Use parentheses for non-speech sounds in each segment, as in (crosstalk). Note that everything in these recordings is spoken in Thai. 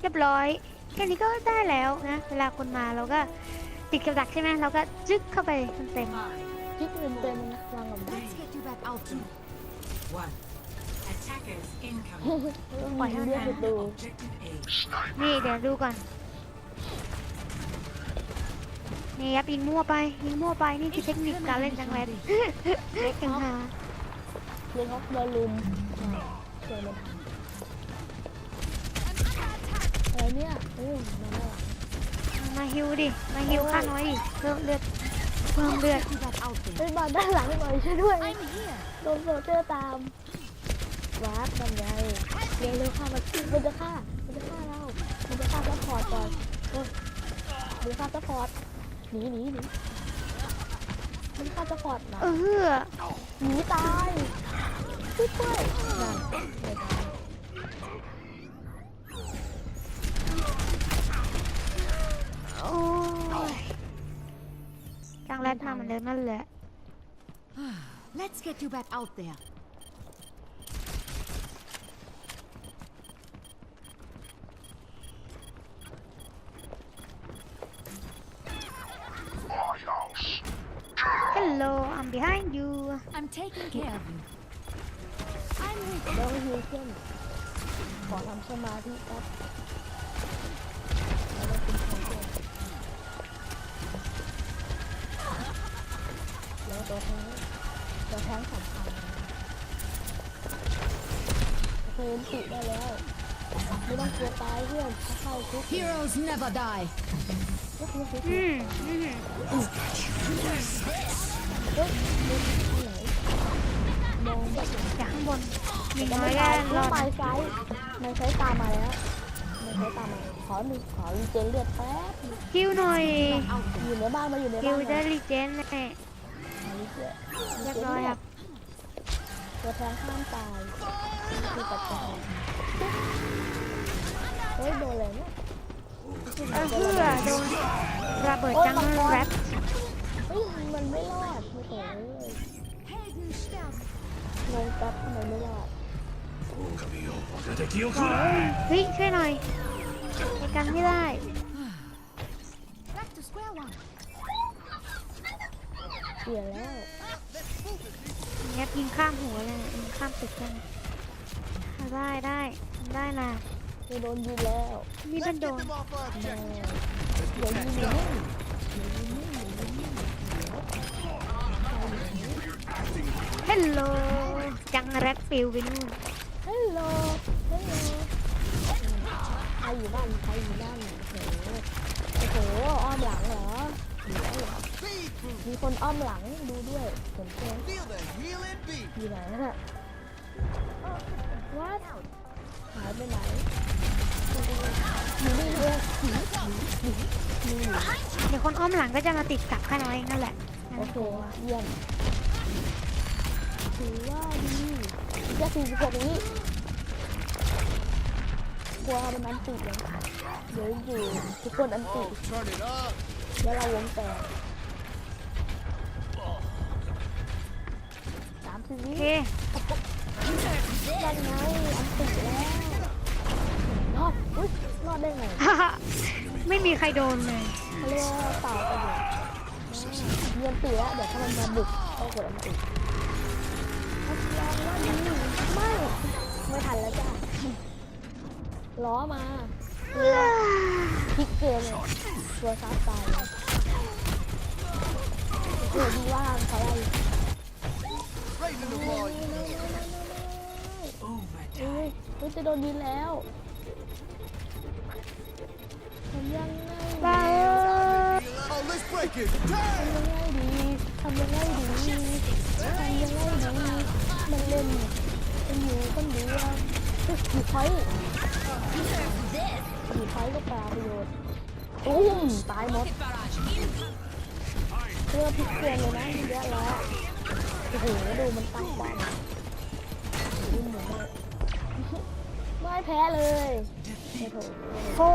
เรียบร้อยแค่นี้ก็ได้แล้วนะ เวลาคนมาเราก็ติดกับดักใช่ไหมเราก็จึ๊กเข้าไปเต็มคิดเงินเต็มวางกับ Let's get you back out there. One. Attackers incoming. ปล่อยให้มันเรียกมาดู Objective A. ๆนี่เดี๋ยวดูก่อน นี่ครับยิงมั่วไปยิงมั่วไปนี่คือเทคนิคการเล่นจังแรด เล็กกันค่ะเรียกว่าบอลลูนเจอมันอะ เนี่ยโอ้ยมาแล้วมาฮิวดิ มาฮิวข้าน้อยดิ เพิ่มเลือด เพิ่มเลือด Get you back out เฮ้ย there. บอลด้านหลังหน่อยช่วยด้วย I'm here. โดนโซเจอร์ตามวาร์ปมันไงเร็วเร็วๆค่ะมันมันจะฆ่ามันจะฆ่าเรา มันจะฆ่าซัพพอร์ตก่อนโอ้ยมันจะฆ่าซัพพอร์ตหนีหนีหนีมันจะฆ่าซัพพอร์ตนะเออหนีตายช่วยด้วยนั่นไม่ตาย จังแรดมาเหมือนเดิมนั่นแหละ (sighs) Let's get you back out there. ฮัลโหล I'm behind you I'm taking care of you. I'm with แล้วฮิวเช่นขอทำสมาธิแป๊บ คยติได้แล้ว ไม่ต้องกลัวตายเพื่อนถ้าเข้าคุก Heroes never die. ก็คือคุกอืมอืมเฮ้ยดูที่ไหนมองแบบจากข้างบนมียังน้อยไม่ก็ตายรอดไม้ไซส์ไม้ไซส์ตามมาแล้วไม้ไซส์ตามมาขอหนึ่งขอรีเจนเลือดแป๊บคิวหน่อย Out อ there. ยู่ในบ้านมาอยู่ในคิบ้าวนจะมารีเจนแน่ขอรีเจนเรียบร้อยครับ ตัวแทงห้ามตายคือปัจจัยเฮ้ยโดนเลยเนี่ยเออเพื่อโดนระเบิดจังแรปเฮ้ยมันไม่รอดไม่โถเลยงงแป๊บทำไมไม่รอดเฮ้ยช่วยหน่อยไปกันไม่ได้ Back to square one. เสียแล้ว เนี่ยยิงข้ามหัวเลยยิงข้ามตึกกันได้ได้ได้นะจะโดนยิงแล้วนี่เป็นโดนแม่เดี๋ยวยิงอยู่นี่ฮัลโหลจังแรปปิวไปนู่นฮัลโหลฮัลโหลใครอยู่บ้านใครอยู่บ้านโอ้โหโอ้โหอ้อมหลังเหรอ มีอ้อมหลังมีคนอ้อมหลังดูด้วยสนใจ Feel the healing beat. อยู่ไหนน่ะวัดหายไปไหนอยู่นี่เลยหนีหนีหนีหนีเดี๋ยวคนอ้อมหลังก็จะมาติดกับข้าน้อยนั่นแหละนั่นโอเคตัวเยี่ยมถือว่าดีจะสี่สิบหกนี้กลัวมันอันติดเลยเดี๋ยวอยู่ทุกคนอันติ Turn it up. แล้วเราวงแตกสามสิบโอวิเคนั่นไงอันติแล้วรอดอุ้ยรอดได้ไงไม่มีใครโดนเลยเขาเรียกว่าเต่าประโยชน์เยี่ยนตีแล้วเดี๋ยวถ้ามันมาบุกก็กดอันติเขาลองว่าดีไม่ไม่ทันแล้วจ้ะล้อมาพลิกเกมเลย ตัวซับตายเลยโอ้ดีว่าเขาอะไรเอ้ยเฮ้ยจะโดนยิงแล้วทำยังไงบ้าเอ้ย Oh, let's break it. Turn. ทำยังไงดีทำยังไงดีทำยังไงดีมันเล่นมันอยู่คนเดียวเฮ้ยอยู่ไฟอยู่ไฟก็ปลาประโยชน์ ตุ้มตายหมดเรือพลิกเกมเลยนะเยอะแล้วโอ้โหดูมันตั้งป้อมดูเหมือนเลยไม่แพ้เลยไม่ถูกโอ้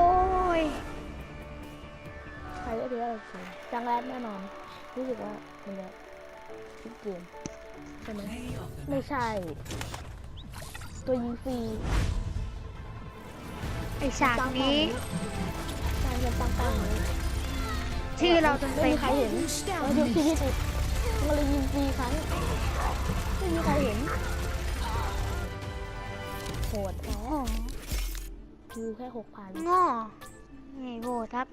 ยใครก็ถือว่าเราชนะจังแรดแน่นอนรู้สึกว่ามันจะพลิกเกมใช่ไหม Play of the ไม่ใช่ ตัวยิงฟรีไอฉากนี้ การเงินต่างๆนี้ชื่อเราเต็มไม่เต็มีมใครเห็นเราดูชีวิตมันเลยยิงฟรีครั้งไม่มีใครเห็นโหดแท้โอ้โหคิวแค่หกพันโง่ไงโหดครับ